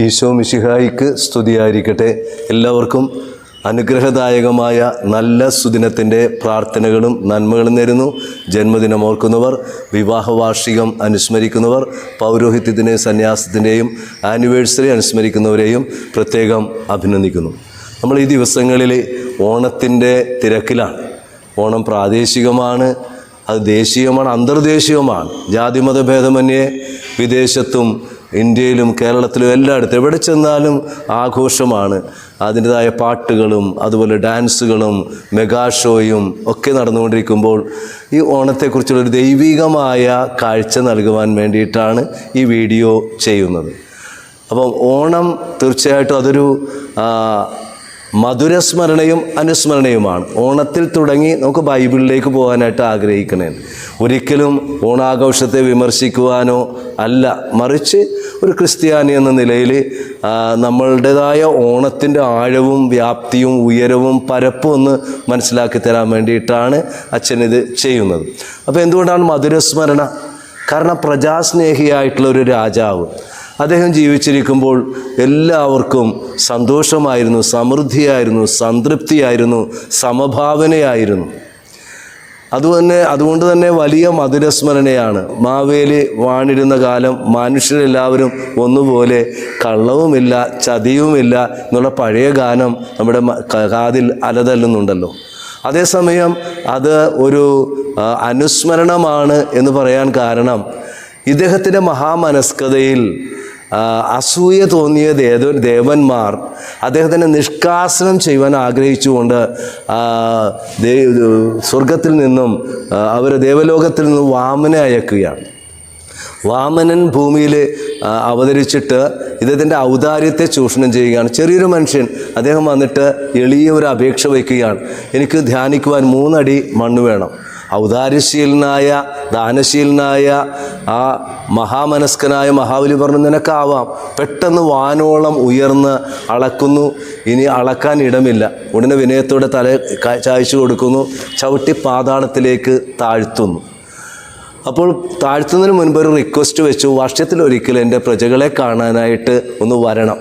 ഈശോ മിശിഹായിക്ക് സ്തുതിയായിരിക്കട്ടെ. എല്ലാവർക്കും അനുഗ്രഹദായകമായ നല്ല സുദിനത്തിന്റെ പ്രാർത്ഥനകളും നന്മകളും നേരുന്നു. ജന്മദിനം ഓർക്കുന്നവർ വിവാഹവാർഷികം അനുസ്മരിക്കുന്നവർ പൗരോഹിത്യത്തിന്റെയും സന്യാസത്തിന്റെയും ആനിവേഴ്സറി അനുസ്മരിക്കുന്നവരെയും പ്രത്യേകം അഭിനന്ദിക്കുന്നു. നമ്മൾ ഈ ദിവസങ്ങളിൽ ഓണത്തിന്റെ തിരക്കിലാണ്. ഓണം പ്രാദേശികമാണ് അത് ദേശീയമാണ് അന്തർദേശീയമാണ് ജാതിമത ഭേദമന്യേ വിദേശത്തും ഇന്ത്യയിലും കേരളത്തിലും എല്ലായിടത്തും എവിടെ ചെന്നാലും ആഘോഷമാണ്. അതിന്റെതായ പാട്ടുകളും അതുപോലെ ഡാൻസുകളും മെഗാ ഷോയും ഒക്കെ നടന്നുകൊണ്ടിരിക്കുമ്പോൾ ഈ ഓണത്തെക്കുറിച്ചുള്ളൊരു ദൈവികമായ കാഴ്ച നൽകുവാൻ വേണ്ടിയിട്ടാണ് ഈ വീഡിയോ ചെയ്യുന്നത്. അപ്പം ഓണം തീർച്ചയായിട്ടും അതൊരു മധുരസ്മരണയും അനുസ്മരണയുമാണ്. ഓണത്തിൽ തുടങ്ങി നമുക്ക് ബൈബിളിലേക്ക് പോകാനായിട്ട് ആഗ്രഹിക്കണേ. ഒരിക്കലും ഓണാഘോഷത്തെ വിമർശിക്കുവാനോ അല്ല. മറിച്ച് ഒരു ക്രിസ്ത്യാനി എന്ന നിലയിൽ നമ്മളുടേതായ ഓണത്തിന്റെ ആഴവും വ്യാപ്തിയും ഉയരവും പരപ്പും ഒന്ന് മനസ്സിലാക്കി തരാൻ വേണ്ടിയിട്ടാണ് അച്ഛൻ ഇത് ചെയ്യുന്നത്. അപ്പോൾ എന്തുകൊണ്ടാണ് മധുരസ്മരണ? കാരണം പ്രജാസ്നേഹിയായിട്ടുള്ള ഒരു രാജാവ്. അദ്ദേഹം ജീവിച്ചിരിക്കുമ്പോൾ എല്ലാവർക്കും സന്തോഷമായിരുന്നു സമൃദ്ധിയായിരുന്നു സംതൃപ്തിയായിരുന്നു സമഭാവനയായിരുന്നു. അതുതന്നെ അതുകൊണ്ട് തന്നെ വലിയ മധുരസ്മരണയാണ്. മാവേലി വാണിരുന്ന കാലം മനുഷ്യരെല്ലാവരും ഒന്നുപോലെ കള്ളവുമില്ല ചതിയുമില്ല എന്നുള്ള പഴയ ഗാനം നമ്മുടെ കാതിൽ അലതല്ലുന്നുണ്ടല്ലോ. അതേസമയം അത് ഒരു അനുസ്മരണമാണ് എന്ന് പറയാൻ കാരണം ഇദ്ദേഹത്തിന്റെ മഹാമനസ്കതയിൽ അസൂയ തോന്നിയ ദേവ ദേവന്മാർ അദ്ദേഹത്തിനെ നിഷ്കാസനം ചെയ്യുവാൻ ആഗ്രഹിച്ചുകൊണ്ട് സ്വർഗത്തിൽ നിന്നും അവർ ദേവലോകത്തിൽ നിന്നും വാമനെ അയക്കുകയാണ്. വാമനൻ ഭൂമിയിൽ അവതരിച്ചിട്ട് ഇദ്ദേഹത്തിന്റെ ഔദാര്യത്തെ ചൂഷണം ചെയ്യുകയാണ്. ചെറിയൊരു മനുഷ്യൻ അദ്ദേഹം വന്നിട്ട് എളിയ ഒരു അപേക്ഷ വയ്ക്കുകയാണ്. എനിക്ക് ധ്യാനിക്കുവാൻ മൂന്നടി മണ്ണ് വേണം. ഔദാര്യശീലനായ ദാനശീലനായ ആ മഹാമനസ്കനായ മഹാബലി പറഞ്ഞു നിനക്കാവാം. പെട്ടെന്ന് വാനോളം ഉയർന്ന് അളക്കുന്നു. ഇനി അളക്കാൻ ഇടമില്ല. ഉടനെ വിനയത്തോടെ തല ചായച്ചു കൊടുക്കുന്നു. ചവിട്ടി പാതാളത്തിലേക്ക് താഴ്ത്തുന്നു. അപ്പോൾ താഴ്ത്തുന്നതിന് മുൻപ് ഒരു റിക്വസ്റ്റ് വെച്ചു. വർഷത്തിലൊരിക്കൽ എന്റെ പ്രജകളെ കാണാനായിട്ട് ഒന്ന് വരണം.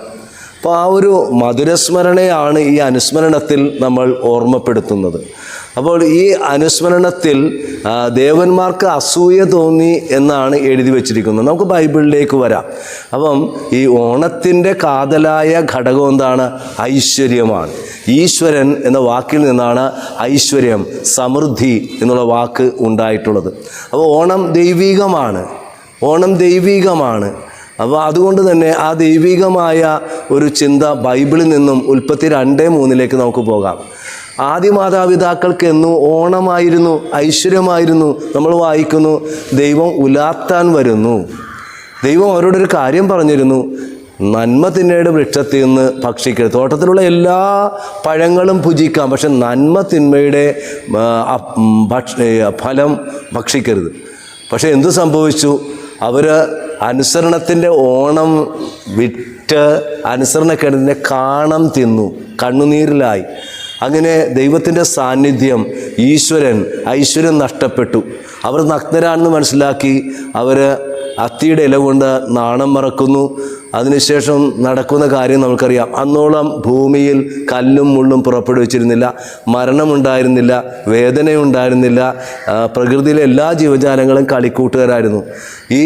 അപ്പോൾ ആ ഒരു മധുരസ്മരണയാണ് ഈ അനുസ്മരണത്തിൽ നമ്മൾ ഓർമ്മപ്പെടുത്തുന്നത്. അപ്പോൾ ഈ അനുസ്മരണത്തിൽ ദേവന്മാർക്ക് അസൂയ തോന്നി എന്നാണ് എഴുതി വച്ചിരിക്കുന്നത്. നമുക്ക് ബൈബിളിലേക്ക് വരാം. അപ്പം ഈ ഓണത്തിന്റെ കാതലായ ഘടകം എന്താണ്? ഐശ്വര്യമാണ്. ഈശ്വരൻ എന്ന വാക്കിൽ നിന്നാണ് ഐശ്വര്യം സമൃദ്ധി എന്നുള്ള വാക്ക് ഉണ്ടായിട്ടുള്ളത്. അപ്പോൾ ഓണം ദൈവികമാണ്. ഓണം ദൈവികമാണ്. അപ്പോൾ അതുകൊണ്ട് തന്നെ ആ ദൈവികമായ ഒരു ചിന്ത ബൈബിളിൽ നിന്നും ഉൽപ്പത്തി രണ്ടേ മൂന്നിലേക്ക് നമുക്ക് പോകാം. ആദ്യ മാതാപിതാക്കൾക്ക് ഓണമായിരുന്നു ഐശ്വര്യമായിരുന്നു. നമ്മൾ വായിക്കുന്നു ദൈവം ഉലാത്താൻ വരുന്നു. ദൈവം അവരോടൊരു കാര്യം പറഞ്ഞിരുന്നു നന്മ തിന്മയുടെ വൃക്ഷത്തിൽ നിന്ന് ഭക്ഷിക്കരുത്. തോട്ടത്തിലുള്ള എല്ലാ പഴങ്ങളും ഭുജിക്കാം പക്ഷെ നന്മ തിന്മയുടെ ഫലം ഭക്ഷിക്കരുത്. പക്ഷെ എന്തു സംഭവിച്ചു? അവർ അനുസരണത്തിന്റെ ഓണം വിറ്റ് അനുസരണക്കേടത്തിന്റെ കാണം തിന്നു കണ്ണുനീരിലായി. അങ്ങനെ ദൈവത്തിന്റെ സാന്നിധ്യം ഈശ്വരൻ ഐശ്വര്യം നഷ്ടപ്പെട്ടു. അവർ നഗ്നരാണെന്ന് മനസ്സിലാക്കി അവർ അത്തിയുടെ ഇല കൊണ്ട് നാണം മറക്കുന്നു. അതിനുശേഷം നടക്കുന്ന കാര്യം നമുക്കറിയാം. അന്നോളം ഭൂമിയിൽ കല്ലും മുള്ളും പുറപ്പെടുവിച്ചിരുന്നില്ല മരണമുണ്ടായിരുന്നില്ല വേദനയുണ്ടായിരുന്നില്ല പ്രകൃതിയിലെ എല്ലാ ജീവജാലങ്ങളും കളിക്കൂട്ടുകാരായിരുന്നു. ഈ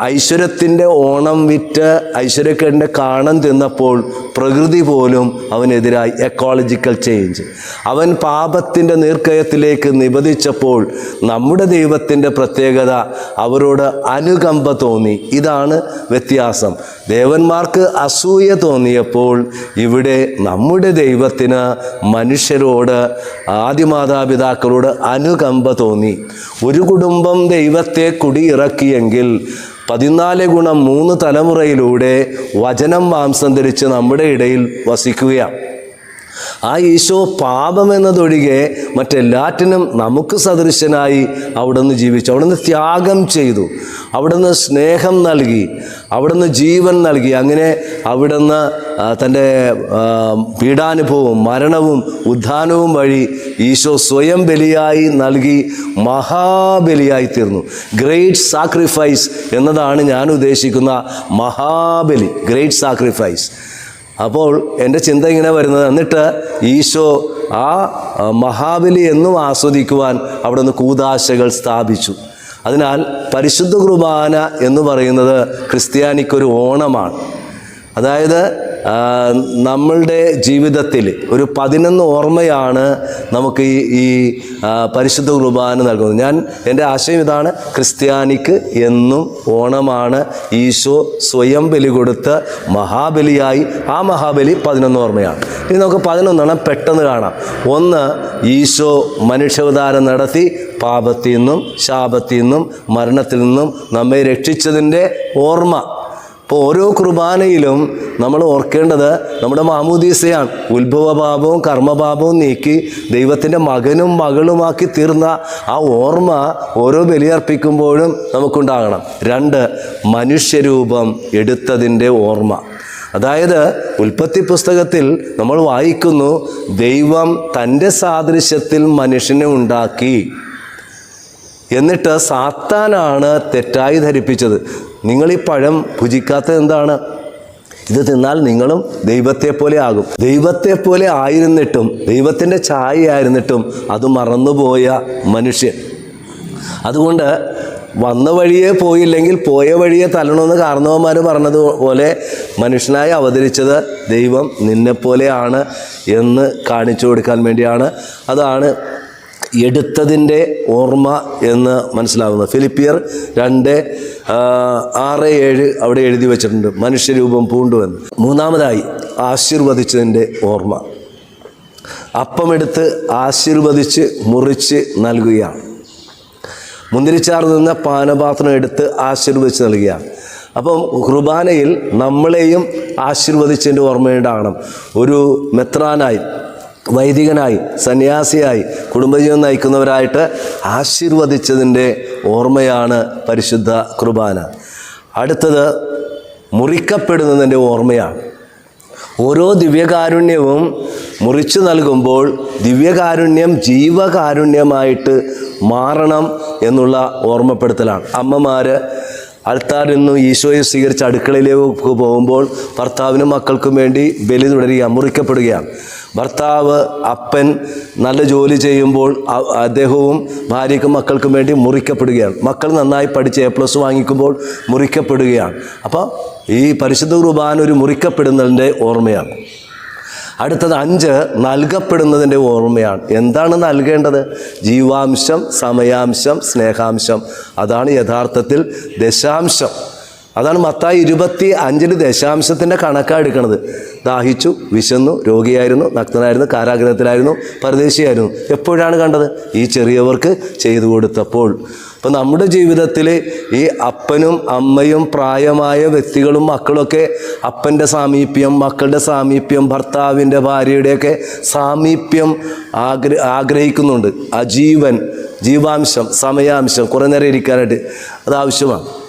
ഐശ്വര്യത്തിന്റെ ഓണം വിറ്റ് ഐശ്വര്യക്കേടിന്റെ കാണം തിന്നപ്പോൾ പ്രകൃതി പോലും അവനെതിരായി എക്കോളജിക്കൽ ചേഞ്ച് അവൻ പാപത്തിന്റെ നീർക്കയത്തിലേക്ക് നിബന്ധിച്ചപ്പോൾ നമ്മുടെ ദൈവത്തിന്റെ പ്രത്യേകത അവരോട് അനുകമ്പ തോന്നി. ഇതാണ് വ്യത്യാസം. ദേവന്മാർക്ക് അസൂയ തോന്നിയപ്പോൾ ഇവിടെ നമ്മുടെ ദൈവത്തിന് മനുഷ്യരോട് ആദിമാതാപിതാക്കളോട് അനുകമ്പ തോന്നി. ഒരു കുടുംബം ദൈവത്തെ കുടിയിറക്കിയെങ്കിൽ പതിനാല് ഗുണം മൂന്ന് തലമുറയിലൂടെ വചനം മാംസം ധരിച്ച് നമ്മുടെ ഇടയിൽ വസിക്കുകയാണ്. ആ ഈശോ പാപം പാപമെന്നതൊഴികെ മറ്റെല്ലാറ്റിനും നമുക്ക് സദൃശനായി അവിടുന്ന് ജീവിച്ചു. അവിടുന്ന് ത്യാഗം ചെയ്തു. അവിടുന്ന് സ്നേഹം നൽകി. അവിടുന്ന് ജീവൻ നൽകി. അങ്ങനെ അവിടുന്ന് തന്റെ പീഡാനുഭവവും മരണവും ഉദ്ധാനവും വഴി ഈശോ സ്വയം ബലിയായി നൽകി മഹാബലിയായി തീർന്നു. ഗ്രേറ്റ് സാക്രിഫൈസ് എന്നതാണ് ഞാൻ ഉദ്ദേശിക്കുന്ന മഹാബലി ഗ്രേറ്റ് സാക്രിഫൈസ് അപ്പോൾ എന്റെ ചിന്ത ഇങ്ങനെ വരുന്നത് എന്നിട്ട് ഈശോ ആ മഹാബലി എന്നും ആസ്വദിക്കുവാൻ അവിടെ നിന്ന് കൂതാശകൾ സ്ഥാപിച്ചു. അതിനാൽ പരിശുദ്ധ കുർബാന എന്ന് പറയുന്നത് ക്രിസ്ത്യാനിക്കൊരു ഓണമാണ്. അതായത് നമ്മളുടെ ജീവിതത്തിൽ ഒരു പതിനൊന്ന് ഓർമ്മയാണ് നമുക്ക് ഈ ഈ പരിശുദ്ധ കുർബാന നൽകുന്നത്. ഞാൻ എന്റെ ആശയം ഇതാണ് ക്രിസ്ത്യാനിക്ക് എന്നും ഓണമാണ് ഈശോ സ്വയം ബലി കൊടുത്ത് മഹാബലിയായി ആ മഹാബലി പതിനൊന്ന് ഓർമ്മയാണ്. ഇനി നമുക്ക് പതിനൊന്നെണ്ണം പെട്ടെന്ന് കാണാം. ഒന്ന് ഈശോ മനുഷ്യാവതാരം നടത്തി പാപത്തിൽ നിന്നും ശാപത്തിൽ നിന്നും മരണത്തിൽ നിന്നും നമ്മെ രക്ഷിച്ചതിന്റെ ഓർമ്മ. അപ്പോൾ ഓരോ കുർബാനയിലും നമ്മൾ ഓർക്കേണ്ടത് നമ്മുടെ മാമൂദീസയാണ്. ഉത്ഭവപാപവും കർമ്മപാപവും നീക്കി ദൈവത്തിന്റെ മകനും മകളുമാക്കി തീർന്ന ആ ഓർമ്മ ഓരോ ബലിയർപ്പിക്കുമ്പോഴും നമുക്കുണ്ടാകണം. രണ്ട് മനുഷ്യരൂപം എടുത്തതിന്റെ ഓർമ്മ. അതായത് ഉൽപ്പത്തി പുസ്തകത്തിൽ നമ്മൾ വായിക്കുന്നു ദൈവം തന്റെ സാദൃശ്യത്തിൽ മനുഷ്യനെ ഉണ്ടാക്കി. എന്നിട്ട് സാത്താനാണ് തെറ്റായി ധരിപ്പിച്ചത്. നിങ്ങൾ ഈ പഴം ഭുജിക്കാത്തത് എന്താണ്? ഇത് തിന്നാൽ നിങ്ങളും ദൈവത്തെ പോലെ ആകും. ദൈവത്തെ പോലെ ആയിരുന്നിട്ടും ദൈവത്തിന്റെ ഛായയായിരുന്നിട്ടും അത് മറന്നുപോയ മനുഷ്യൻ. അതുകൊണ്ട് വന്ന വഴിയെ പോയില്ലെങ്കിൽ പോയ വഴിയെ തല്ലണമെന്ന് കാരണവന്മാർ പറഞ്ഞതുപോലെ മനുഷ്യനായി അവതരിച്ചത് ദൈവം നിന്നെപ്പോലെയാണ് എന്ന് കാണിച്ചു കൊടുക്കാൻ വേണ്ടിയാണ്. അതാണ് എടുത്തതിന്റെ ഓർമ്മ എന്ന് മനസ്സിലാവുന്നത്. ഫിലിപ്പിയർ രണ്ട് ആറ് ഏഴ് അവിടെ എഴുതി വെച്ചിട്ടുണ്ട്. മനുഷ്യരൂപം പൂണ്ടുവെന്ന്. മൂന്നാമതായി ആശീർവദിച്ചതിന്റെ ഓർമ്മ. അപ്പമെടുത്ത് ആശീർവദിച്ച് മുറിച്ച് നൽകുകയാണ്. മുന്തിരിച്ചാർ നിന്ന പാനപാത്രം എടുത്ത് ആശീർവദിച്ച് നൽകുകയാണ്. അപ്പം കുർബാനയിൽ നമ്മളെയും ആശീർവദിച്ചതിന്റെ ഓർമ്മയുണ്ടാകണം. ഒരു മെത്രാനായി വൈദികനായി സന്യാസിയായി കുടുംബജീവൻ നയിക്കുന്നവരായിട്ട് ആശീർവദിച്ചതിന്റെ ഓർമ്മയാണ് പരിശുദ്ധ കുർബാന. അടുത്തത് മുറിക്കപ്പെടുന്നതിന്റെ ഓർമ്മയാണ്. ഓരോ ദിവ്യകാരുണ്യവും മുറിച്ചു നൽകുമ്പോൾ ദിവ്യകാരുണ്യം ജീവകാരുണ്യമായിട്ട് മാറണം എന്നുള്ള ഓർമ്മപ്പെടുത്തലാണ്. അമ്മമാർ അൾത്താറിൽ നിന്നും ഈശോയെ സ്വീകരിച്ച് അടുക്കളയിലേക്ക് പോകുമ്പോൾ ഭർത്താവിനും മക്കൾക്കും വേണ്ടി ബലി തുടരുക മുറിക്കപ്പെടുകയാണ്. ഭർത്താവ് അപ്പൻ നല്ല ജോലി ചെയ്യുമ്പോൾ അദ്ദേഹവും ഭാര്യയ്ക്കും മക്കൾക്കും വേണ്ടി മുറിക്കപ്പെടുകയാണ്. മക്കൾ നന്നായി പഠിച്ച് എ പ്ലസ് വാങ്ങിക്കുമ്പോൾ മുറിക്കപ്പെടുകയാണ്. അപ്പോൾ ഈ പരിശുദ്ധ കുർബാന ഒരു മുറിക്കപ്പെടുന്നതിന്റെ ഓർമ്മയാണ്. അടുത്തത് അഞ്ച് നൽകപ്പെടുന്നതിന്റെ ഓർമ്മയാണ്. എന്താണ് നൽകേണ്ടത്? ജീവാംശം സമയാംശം സ്നേഹാംശം. അതാണ് യഥാർത്ഥത്തിൽ ദശാംശം. അതാണ് മത്തായി ഇരുപത്തി അഞ്ചിൽ ദശാംശത്തിന്റെ കണക്കാണ് എടുക്കുന്നത് ദാഹിച്ചു വിശന്നു രോഗിയായിരുന്നു നഗ്നനായിരുന്നു കാരാഗ്രഹത്തിലായിരുന്നു പരദേശിയായിരുന്നു. എപ്പോഴാണ് കണ്ടത്? ഈ ചെറിയവർക്ക് ചെയ്തു കൊടുത്തപ്പോൾ. അപ്പം നമ്മുടെ ജീവിതത്തിൽ ഈ അപ്പനും അമ്മയും പ്രായമായ വ്യക്തികളും മക്കളൊക്കെ അപ്പന്റെ സാമീപ്യം മക്കളുടെ സാമീപ്യം ഭർത്താവിന്റെ ഭാര്യയുടെയൊക്കെ സാമീപ്യം ആഗ്ര ആഗ്രഹിക്കുന്നുണ്ട്. അജീവൻ ജീവൻ ജീവാംശം സമയാംശം കുറേ നേരം ഇരിക്കാനായിട്ട് അത് ആവശ്യമാണ്.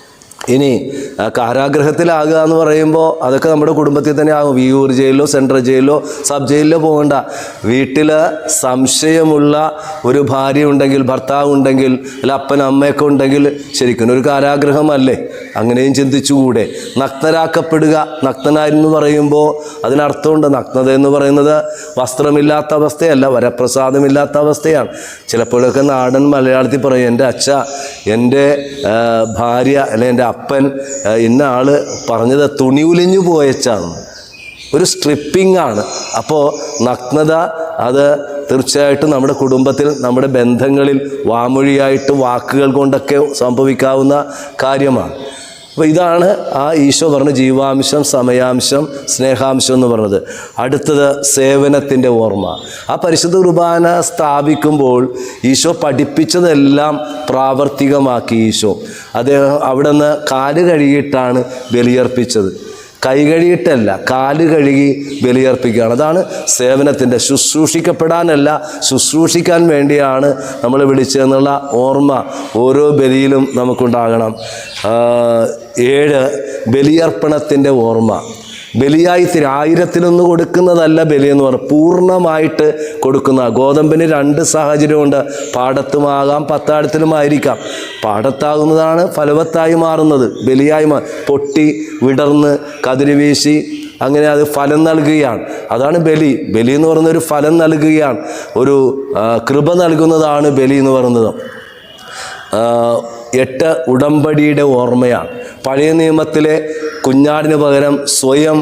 ഇനി കാരാഗ്രഹത്തിലാകുക എന്ന് പറയുമ്പോൾ അതൊക്കെ നമ്മുടെ കുടുംബത്തിൽ തന്നെ ആകും. വിയൂർ ജയിലിലോ സെൻട്രൽ ജയിലിലോ സബ് ജയിലിലോ പോകണ്ട. വീട്ടിൽ സംശയമുള്ള ഒരു ഭാര്യ ഉണ്ടെങ്കിൽ ഭർത്താവ് ഉണ്ടെങ്കിൽ അല്ല അപ്പൻ അമ്മയൊക്കെ ഉണ്ടെങ്കിൽ ശരിക്കും ഒരു കാരാഗ്രഹമല്ലേ? അങ്ങനെയും ചിന്തിച്ചുകൂടെ. നഗ്നരാക്കപ്പെടുക നഗ്നനായിരുന്നു പറയുമ്പോൾ അതിനർത്ഥമുണ്ട് നഗ്നത എന്ന് പറയുന്നത് വസ്ത്രമില്ലാത്ത അവസ്ഥയല്ല വരപ്രസാദമില്ലാത്ത അവസ്ഥയാണ്. ചിലപ്പോഴൊക്കെ നാടൻ മലയാളത്തിൽ പറയും എന്റെ അച്ഛ എന്റെ ഭാര്യ അല്ലെ എന്റെ അപ്പൻ ഇന്ന ആൾ പറഞ്ഞത് തുണി ഉലിഞ്ഞു പോയച്ചാണ്. ഒരു സ്ട്രിപ്പിംഗ് ആണ്. അപ്പോൾ നഗ്നത അത് തീർച്ചയായിട്ടും നമ്മുടെ കുടുംബത്തിൽ നമ്മുടെ ബന്ധങ്ങളിൽ വാമൊഴിയായിട്ട് വാക്കുകൾ കൊണ്ടൊക്കെ സംഭവിക്കാവുന്ന കാര്യമാണ്. അപ്പോൾ ഇതാണ് ആ ഈശോ പറഞ്ഞ ജീവാംശം സമയാംശം സ്നേഹാംശം എന്ന് പറഞ്ഞത്. അടുത്തത് സേവനത്തിന്റെ ഓർമ്മ. ആ പരിശുദ്ധ കുർബാന സ്ഥാപിക്കുമ്പോൾ ഈശോ പഠിപ്പിച്ചതെല്ലാം പ്രാവർത്തികമാക്കി ഈശോ. അദ്ദേഹം അവിടെ നിന്ന് കാൽ കഴുകിയിട്ടാണ് ബലിയർപ്പിച്ചത്. കൈ കഴുകിയിട്ടല്ല കാൽ കഴുകി ബലിയർപ്പിക്കുകയാണ്. അതാണ് സേവനത്തിന്റെ ശുശ്രൂഷിക്കപ്പെടാനല്ല ശുശ്രൂഷിക്കാൻ വേണ്ടിയാണ് നമ്മൾ വിളിച്ചതെന്നുള്ള ഓർമ്മ ഓരോ ബലിയിലും നമുക്കുണ്ടാകണം. ഏഴ് ബലിയർപ്പണത്തിന്റെ ഓർമ്മ. ബലിയായി ആയിരത്തിലൊന്ന് കൊടുക്കുന്നതല്ല ബലി എന്ന് പറഞ്ഞാൽ പൂർണമായിട്ട് കൊടുക്കുന്ന ഗോതമ്പിന് രണ്ട് സാഹചര്യമുണ്ട്. പാടത്തുമാകാം പത്താഴത്തിലുമായിരിക്കാം. പാടത്താകുന്നതാണ് ഫലവത്തായി മാറുന്നത്. ബലിയായി പൊട്ടി വിടർന്ന് കതിരി വീശി അങ്ങനെ അത് ഫലം നൽകുകയാണ്. അതാണ് ബലി. ബലി എന്ന് പറയുന്ന ഒരു ഫലം നൽകുകയാണ്. ഒരു കൃപ നൽകുന്നതാണ് ബലി എന്ന് പറയുന്നത്. എട്ട് ഉടമ്പടിയുടെ ഓർമ്മയാണ്. പഴയ നിയമത്തിലെ കുഞ്ഞാടിന് പകരം സ്വയം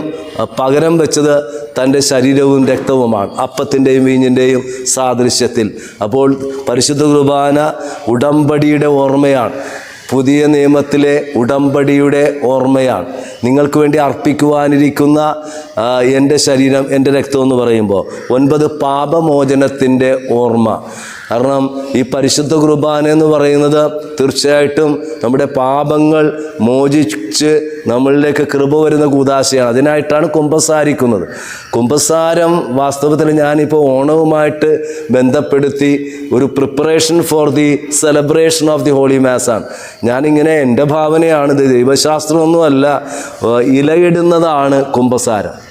പകരം വെച്ചത് തന്റെ ശരീരവും രക്തവുമാണ് അപ്പത്തിന്റെയും വീഞ്ഞിന്റെയും സാദൃശ്യത്തിൽ. അപ്പോൾ പരിശുദ്ധ കുർബാന ഉടമ്പടിയുടെ ഓർമ്മയാണ്. പുതിയ നിയമത്തിലെ ഉടമ്പടിയുടെ ഓർമ്മയാണ്. നിങ്ങൾക്ക് വേണ്ടി അർപ്പിക്കുവാനിരിക്കുന്ന എന്റെ ശരീരം എന്റെ രക്തം എന്ന് പറയുമ്പോൾ ഒൻപത് പാപമോചനത്തിന്റെ ഓർമ്മ. കാരണം ഈ പരിശുദ്ധ കുർബാന എന്ന് പറയുന്നത് തീർച്ചയായിട്ടും നമ്മുടെ പാപങ്ങൾ മോചിച്ച് നമ്മളിലേക്ക് കൃപ വരുന്ന കൂതാശയാണ്. അതിനായിട്ടാണ് കുംഭസാരിക്കുന്നത് കുംഭസാരം വാസ്തവത്തിൽ ഞാനിപ്പോൾ ഓണവുമായിട്ട് ബന്ധപ്പെടുത്തി ഒരു preparation for the celebration of the holy മാസാണ് ഞാനിങ്ങനെ എന്റെ ഭാവനയാണ്. ഇത് ദൈവശാസ്ത്രമൊന്നുമല്ല ഇലയിടുന്നതാണ് കുമ്പസാരം.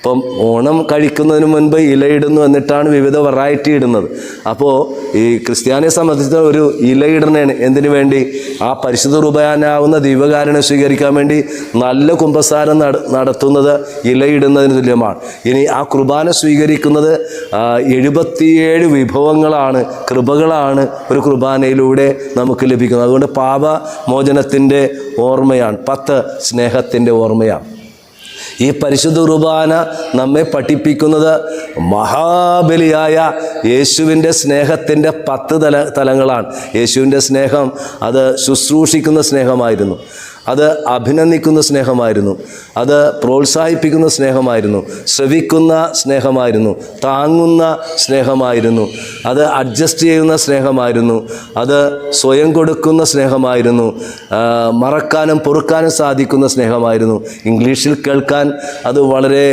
ഇപ്പം ഓണം കഴിക്കുന്നതിന് മുൻപ് ഇലയിടുന്നു എന്നിട്ടാണ് വിവിധ വെറൈറ്റി ഇടുന്നത്. അപ്പോൾ ഈ ക്രിസ്ത്യാനിയെ സംബന്ധിച്ച ഒരു ഇലയിടണേണ് എന്തിനു വേണ്ടി? ആ പരിശുദ്ധ രൂപയാനാവുന്ന ദൈവകാരണം സ്വീകരിക്കാൻ വേണ്ടി നല്ല കുംഭസാരം നട നടത്തുന്നത് ഇലയിടുന്നതിന് തുല്യമാണ്. ഇനി ആ കുർബാന സ്വീകരിക്കുന്നത് എഴുപത്തിയേഴ് വിഭവങ്ങളാണ് കൃപകളാണ് ഒരു കുർബാനയിലൂടെ നമുക്ക് ലഭിക്കുന്നത്. അതുകൊണ്ട് പാപമോചനത്തിന്റെ ഓർമ്മയാണ് പത്ത് സ്നേഹത്തിന്റെ ഓർമ്മയാണ്. ഈ പരിശുദ്ധ കുർബാന നമ്മെ പഠിപ്പിക്കുന്നത് മഹാബലിയായ യേശുവിന്റെ സ്നേഹത്തിന്റെ പത്ത് തല തലങ്ങളാണ്. യേശുവിന്റെ സ്നേഹം അത് ശുശ്രൂഷിക്കുന്ന സ്നേഹമായിരുന്നു. അത് അഭിനന്ദിക്കുന്ന സ്നേഹമായിരുന്നു. അത് പ്രോത്സാഹിപ്പിക്കുന്ന സ്നേഹമായിരുന്നു ശ്രവിക്കുന്ന സ്നേഹമായിരുന്നു താങ്ങുന്ന സ്നേഹമായിരുന്നു അത് അഡ്ജസ്റ്റ് ചെയ്യുന്ന സ്നേഹമായിരുന്നു അത് സ്വയം കൊടുക്കുന്ന സ്നേഹമായിരുന്നു മറക്കാനും പൊറുക്കാനും സാധിക്കുന്ന സ്നേഹമായിരുന്നു. ഇംഗ്ലീഷിൽ കേൾക്കാൻ അത് വളരെ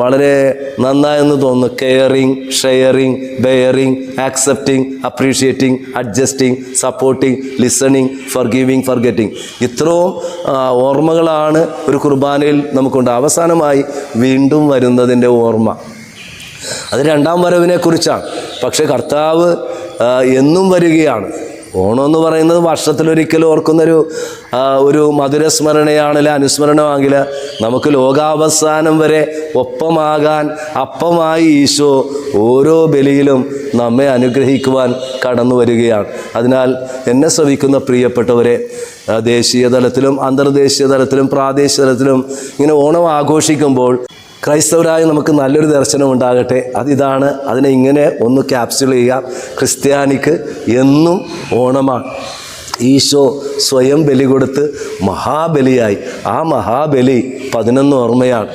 വളരെ നന്നായെന്ന് തോന്നുന്നു. Caring sharing bearing accepting appreciating adjusting supporting listening forgiving forgetting ഇത്രയും ഓർമ്മകളാണ് ഒരു കുർബാനയിൽ നമുക്കുണ്ട്. അവസാനമായി വീണ്ടും വരുന്നതിന്റെ ഓർമ്മ. അത് രണ്ടാം വരവിനെക്കുറിച്ചാണ്. പക്ഷേ കർത്താവ് എന്നും വരികയാണ്. ഓണം എന്ന് പറയുന്നത് വർഷത്തിലൊരിക്കൽ ഓർക്കുന്നൊരു ഒരു മധുരസ്മരണയാണെങ്കിൽ അനുസ്മരണമാണെങ്കിൽ നമുക്ക് ലോകാവസാനം വരെ ഒപ്പമാകാൻ അപ്പമായി ഈശോ ഓരോ ബലിയിലും നമ്മെ അനുഗ്രഹിക്കുവാൻ കടന്നു വരികയാണ്. അതിനാൽ എന്നെ ശ്രവിക്കുന്ന പ്രിയപ്പെട്ടവരെ ദേശീയ തലത്തിലും അന്തർദേശീയ തലത്തിലും പ്രാദേശിക തലത്തിലും ഇങ്ങനെ ഓണം ആഘോഷിക്കുമ്പോൾ ക്രൈസ്തവരായ നമുക്ക് നല്ലൊരു ദർശനം ഉണ്ടാകട്ടെ. അതിതാണ് അതിനെ ഇങ്ങനെ ഒന്ന് ക്യാപ്സ്യൂൾ ചെയ്യുക. ക്രിസ്ത്യാനിക്ക് എന്നും ഓണമാണ്. ഈശോ സ്വയം ബലി കൊടുത്ത് മഹാബലിയായി. ആ മഹാബലി പതിനൊന്ന് ഓർമ്മയാണ്.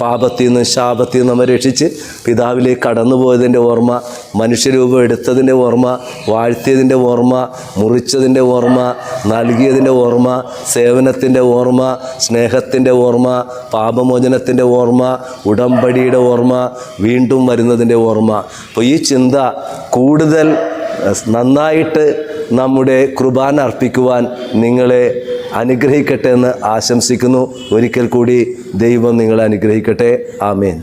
പാപത്തിൽ നിന്ന് ശാപത്തിൽ നിന്ന് നമ്മെ രക്ഷിച്ച് പിതാവിലേക്ക് കടന്നുപോയതിന്റെ ഓർമ്മ മനുഷ്യരൂപം എടുത്തതിന്റെ ഓർമ്മ വാഴ്ത്തിയതിന്റെ ഓർമ്മ മുറിച്ചതിന്റെ ഓർമ്മ നൽകിയതിന്റെ ഓർമ്മ സേവനത്തിന്റെ ഓർമ്മ സ്നേഹത്തിന്റെ ഓർമ്മ പാപമോചനത്തിന്റെ ഓർമ്മ ഉടമ്പടിയുടെ ഓർമ്മ വീണ്ടും വരുന്നതിന്റെ ഓർമ്മ. അപ്പോൾ ഈ ചിന്ത കൂടുതൽ നന്നായിട്ട് നമ്മുടെ കുർബാന അർപ്പിക്കുവാൻ നിങ്ങളെ അനുഗ്രഹിക്കട്ടെ എന്ന് ആശംസിക്കുന്നു. ഒരിക്കൽ കൂടി ദൈവം നിങ്ങളെ അനുഗ്രഹിക്കട്ടെ. ആമേൻ.